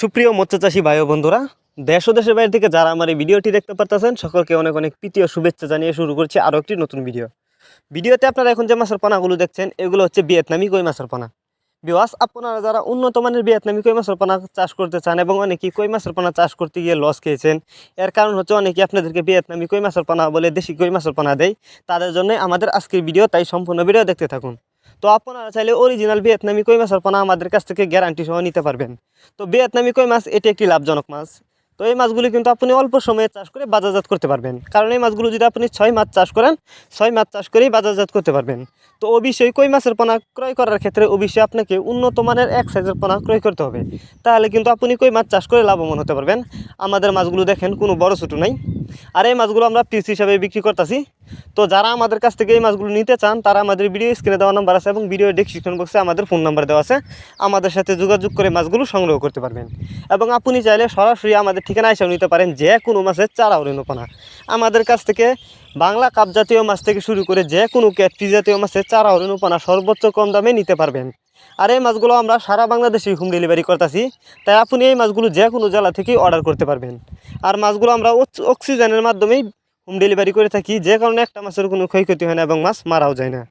সুপ্রিয় মৎস্যচাষী ভাই বন্ধুরা, দেশ ও দেশের বাইরে থেকে যারা আমার এই ভিডিওটি দেখতে পারতেছেন, সকলকে অনেক অনেক প্রীতি ও শুভেচ্ছা জানিয়ে শুরু করছি আরও একটি নতুন ভিডিও। ভিডিওতে আপনারা এখন যে মাছের পানাগুলো দেখছেন, এগুলো হচ্ছে ভিয়েতনামি কই মাছের পানা। বিওয়াস আপনারা যারা উন্নত মানের ভিয়েতনামি কই মাছের পানা চাষ করতে চান এবং অনেকেই কই মাছের পানা চাষ করতে গিয়ে লস খেয়েছেন, এর কারণ হচ্ছে অনেকেই আপনাদেরকে ভিয়েতনামি কই মাছের পানা বলে দেশি কই মাছের পানা দেয়, তাদের জন্য আমাদের আজকের ভিডিও, তাই সম্পূর্ণ ভিডিও দেখতে থাকুন। তো আপনারা চাইলে অরিজিনাল ভিয়েতনামি কই মাছের পানা আমাদের কাছ থেকে গ্যারান্টি সহ নিতে পারবেন। তো ভিয়েতনামি কই মাছ, এটি একটি লাভজনক মাছ। তো এই মাছগুলি কিন্তু আপনি অল্প সময়ে চাষ করে বাজারজাত করতে পারবেন। কারণ এই মাছগুলো যদি আপনি ছয় মাছ চাষ করেন, ছয় মাছ চাষ করেই বাজারজাত করতে পারবেন। তো অবশ্যই কই মাছের পোনা ক্রয় করার ক্ষেত্রে অবশ্যই আপনাকে উন্নত মানের এক সাইজের পোনা ক্রয় করতে হবে। তাহলে কিন্তু আপনি কই মাছ চাষ করে লাভবান হতে পারবেন। আমাদের মাছগুলো দেখেন, কোনো বড় ছোটো নাই। আর এই মাছগুলো আমরা পিস হিসাবে বিক্রি করতেছি। তো যারা আমাদের কাছ থেকে এই মাছগুলো নিতে চান, তারা আমাদের ভিডিও স্ক্রিনে দেওয়া নাম্বার আছে এবং ভিডিও ডিসক্রিপশন বক্সে আমাদের ফোন নাম্বার দেওয়া আছে। আমাদের সাথে যোগাযোগ করে মাছগুলো সংগ্রহ করতে পারবেন। এবং আপনি চাইলে সরাসরি আমাদের ঠিকানা এসেও নিতে পারেন যে কোনো মাছের চারা অরণ্যপনা আমাদের কাছ থেকে বাংলা কাপ জাতীয় মাছ থেকে শুরু করে যে কোনো ক্যাটফি জাতীয় মাছের চারা অরণ্যপনা সর্বোচ্চ কম দামে নিতে পারবেন। আর এই মাছগুলো আমরা সারা বাংলাদেশে হোম ডেলিভারি করতেছি। তাই আপনি এই মাছগুলো যে কোনো জেলা থেকেই অর্ডার করতে পারবেন। আর মাছগুলো আমরা অক্স- অক্সিজেনের মাধ্যমেই হোম ডেলিভারি করে থাকি। যে কারণে একটা মাছের কোনো ক্ষয়ক্ষতি হয় না এবং মাছ মারাও যায় না।